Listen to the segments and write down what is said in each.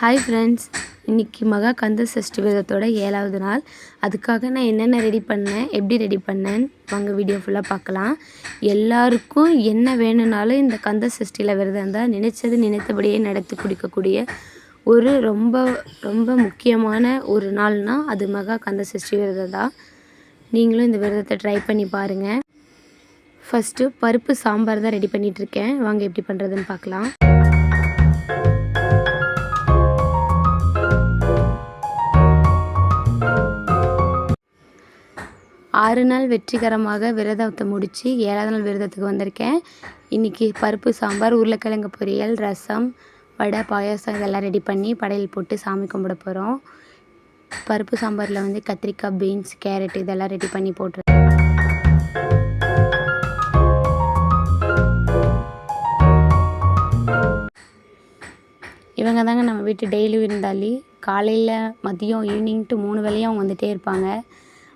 Hi friends இன்றைக்கி மகா கந்த சஷ்டி விரதத்தோட ஏழாவது நாள். அதுக்காக நான் என்னென்ன ரெடி பண்ணேன் எப்படி ரெடி பண்ணேன் வாங்க வீடியோ ஃபுல்லாக பார்க்கலாம். எல்லாருக்கும் என்ன வேணும்னாலும் இந்த கந்த சஷ்டியில் விரதம் இருந்தால் நினைச்சது நினைத்தபடியே நடத்தி குடிக்கக்கூடிய ஒரு ரொம்ப ரொம்ப முக்கியமான ஒரு நாள்னால் அது மகா கந்த சஷ்டி விரதம் தான். நீங்களும் இந்த விரதத்தை ட்ரை பண்ணி பாருங்கள் ஃபஸ்ட்டு பருப்பு சாம்பார் தான் ரெடி பண்ணிகிட்ருக்கேன் வாங்க எப்படி பண்ணுறதுன்னு பார்க்கலாம். ஆறு நாள் வெற்றிகரமாக விரதத்தை முடித்து ஏழாவது நாள் விரதத்துக்கு வந்திருக்கேன். இன்றைக்கி பருப்பு சாம்பார் உருளைக்கிழங்கு பொரியல் ரசம் வடை பாயாசம் இதெல்லாம் ரெடி பண்ணி படையல் போட்டு சாமி கும்பிட போகிறோம் பருப்பு சாம்பாரில் வந்து கத்திரிக்காய் பீன்ஸ் கேரட் இதெல்லாம் ரெடி பண்ணி போட்டுருக்கேன் இவங்க தாங்க நம்ம வீட்டு டெய்லி விருந்தாளி. காலையில் மதியம் ஈவினிங் டு மூணு வேளையும் அவங்க வந்துகிட்டே இருப்பாங்க.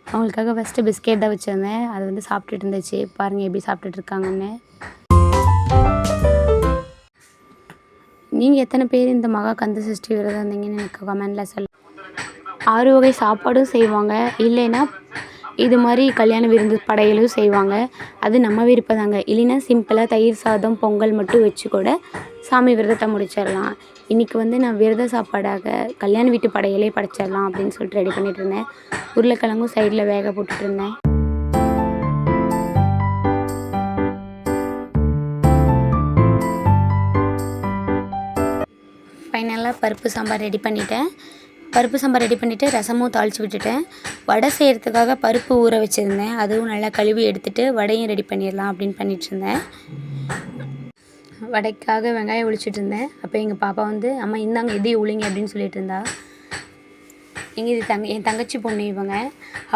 அவங்களுக்காக ஃபஸ்ட்டு பிஸ்கெட் தான் வச்சுருந்தேன். அது வந்து சாப்பிட்டுட்டு இருந்துச்சு. பாருங்கள் எப்படி சாப்பிட்டுட்டு இருக்காங்கன்னு. நீங்கள் எத்தனை பேர் இந்த மகா கந்த சஷ்டி விரதம் இருந்தீங்கன்னு எனக்கு கமெண்டில் சொல்ல ஆறு வகை சாப்பாடும் செய்வாங்க. இல்லைன்னா இது மாதிரி கல்யாண விருந்து படையலும் செய்வாங்க. அது நம்ம விருப்பதாங்க இல்லைன்னா சிம்பிளாக தயிர் சாதம் பொங்கல் மட்டும் வச்சு கூட சாமி விரதத்தை முடிச்சிடலாம். இன்றைக்கி வந்து நான் விரத சாப்பாடாக கல்யாண வீட்டு படையலே படைச்சிடலாம் அப்படின்னு சொல்லிட்டு ரெடி பண்ணிட்டு இருந்தேன். உருளைக்கிழங்கும் சைடில் வேக போட்டுட்டு இருந்தேன். ஃபைனலாக பருப்பு சாம்பார் ரெடி பண்ணிட்டேன். பருப்பு சாம்பார் ரெடி பண்ணிவிட்டு ரசமும் தாளித்து விட்டுட்டேன். வடை செய்கிறதுக்காக பருப்பு ஊற வச்சுருந்தேன். அதுவும் நல்லா கழுவி எடுத்துகிட்டு வடையும் ரெடி பண்ணிடலாம் அப்படின்னு பண்ணிகிட்டு இருந்தேன். வடைக்காக வெங்காயம் ஒழிச்சிட்டு இருந்தேன். அப்போ எங்கள் பாப்பா வந்து அம்மா இந்தாங்க எதையும் உளிங்க அப்படின்னு சொல்லிட்டு இருந்தா. எங்கள் இது தங்க என் தங்கச்சி பொண்ணு இவங்க.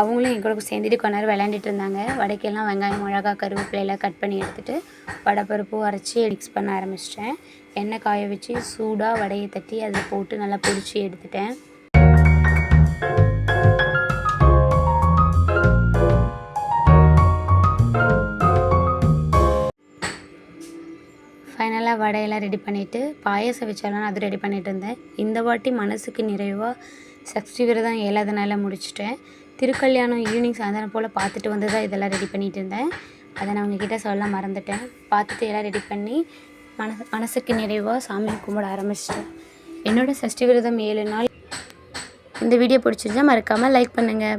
அவங்களும் என் கூட சேர்ந்துட்டு கொஞ்ச நேரம் விளையாண்டுட்டு இருந்தாங்க. வடைக்கெல்லாம் வெங்காயம் மிளகா கருவேப்பிலையெல்லாம் கட் பண்ணி எடுத்துகிட்டு வடைப்பருப்பு அரைச்சி மிக்ஸ் பண்ண ஆரம்பிச்சிட்டேன். எண்ணெய் காய வச்சு சூடாக வடையை தட்டி அதில் போட்டு நல்லா பொரிச்சு எடுத்துட்டேன். ஃபைனலாக வடையெல்லாம் ரெடி பண்ணிவிட்டு பாயசம் வச்சாலும் அது ரெடி பண்ணிட்டு இருந்தேன். இந்த வாட்டி மனசுக்கு நிறைவாக சஷ்டி விரதம் ஏழாவது நாளில் முடிச்சிட்டேன். திருக்கல்யாணம் ஈவினிங் சாயந்தரம் போல் பார்த்துட்டு வந்து தான் இதெல்லாம் ரெடி பண்ணிட்டு இருந்தேன். அதை நான் உங்ககிட்ட சொல்ல மறந்துட்டேன். பார்த்துட்டு எல்லாம் ரெடி பண்ணி மனசு மனசுக்கு நிறைவாக சாமி கும்பிட ஆரம்பிச்சிட்டேன். என்னோடய சஷ்டி விரதம் ஏழு நாள். இந்த வீடியோ பிடிச்சிருந்தா மறக்காமல் லைக் பண்ணுங்கள்